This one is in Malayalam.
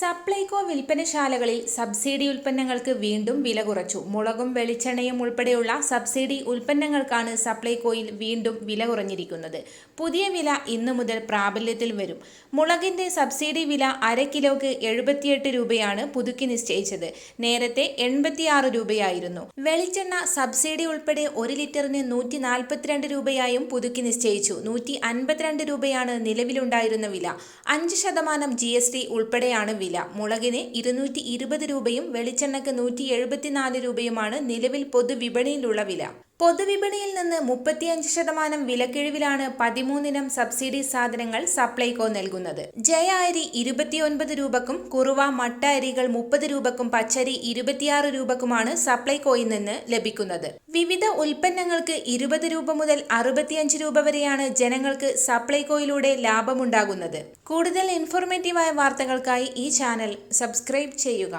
സപ്ലൈകോ വിൽപ്പനശാലകളിൽ സബ്സിഡി ഉൽപ്പന്നങ്ങൾക്ക് വീണ്ടും വില കുറച്ചു. മുളകും വെളിച്ചെണ്ണയും ഉൾപ്പെടെയുള്ള സബ്സിഡി ഉൽപ്പന്നങ്ങൾക്കാണ് സപ്ലൈകോയിൽ വീണ്ടും വില കുറഞ്ഞിരിക്കുന്നത്. പുതിയ വില ഇന്നു മുതൽ പ്രാബല്യത്തിൽ വരും. മുളകിന്റെ സബ്സിഡി വില അര കിലോയ്ക്ക് എഴുപത്തിയെട്ട് രൂപയാണ് പുതുക്കി നിശ്ചയിച്ചത്. നേരത്തെ എൺപത്തിയാറ് രൂപയായിരുന്നു. വെളിച്ചെണ്ണ സബ്സിഡി ഉൾപ്പെടെ ഒരു ലിറ്ററിന് നൂറ്റി നാൽപ്പത്തിരണ്ട് രൂപയായും പുതുക്കി നിശ്ചയിച്ചു. നൂറ്റി അൻപത്തിരണ്ട് രൂപയാണ് നിലവിലുണ്ടായിരുന്ന വില. അഞ്ച് ശതമാനം ജി എസ് ടി ഉൾപ്പെടെയാണ് വില. മുളകിന് ഇരുന്നൂറ്റി ഇരുപത് രൂപയും വെളിച്ചെണ്ണയ്ക്ക് നൂറ്റി എഴുപത്തിനാല് രൂപയുമാണ് നിലവിൽ പൊതുവിപണിയിലുള്ള വില. പൊതുവിപണിയിൽ നിന്ന് മുപ്പത്തിയഞ്ച് ശതമാനം വിലക്കിഴിവിലാണ് പതിമൂന്നിനം സബ്സിഡി സാധനങ്ങൾ സപ്ലൈകോ നൽകുന്നത്. ജയ അരി ഇരുപത്തിയൊൻപത് രൂപക്കും കുറുവ മട്ട അരികൾ മുപ്പത് രൂപക്കും പച്ചരി ഇരുപത്തിയാറ് രൂപക്കുമാണ് സപ്ലൈകോയിൽ നിന്ന് ലഭിക്കുന്നത്. വിവിധ ഉൽപ്പന്നങ്ങൾക്ക് ഇരുപത് രൂപ മുതൽ അറുപത്തിയഞ്ച് രൂപ വരെയാണ് ജനങ്ങൾക്ക് സപ്ലൈകോയിലൂടെ ലാഭമുണ്ടാകുന്നത്. കൂടുതൽ ഇൻഫോർമേറ്റീവായ വാർത്തകൾക്കായി ഈ ചാനൽ സബ്സ്ക്രൈബ് ചെയ്യുക.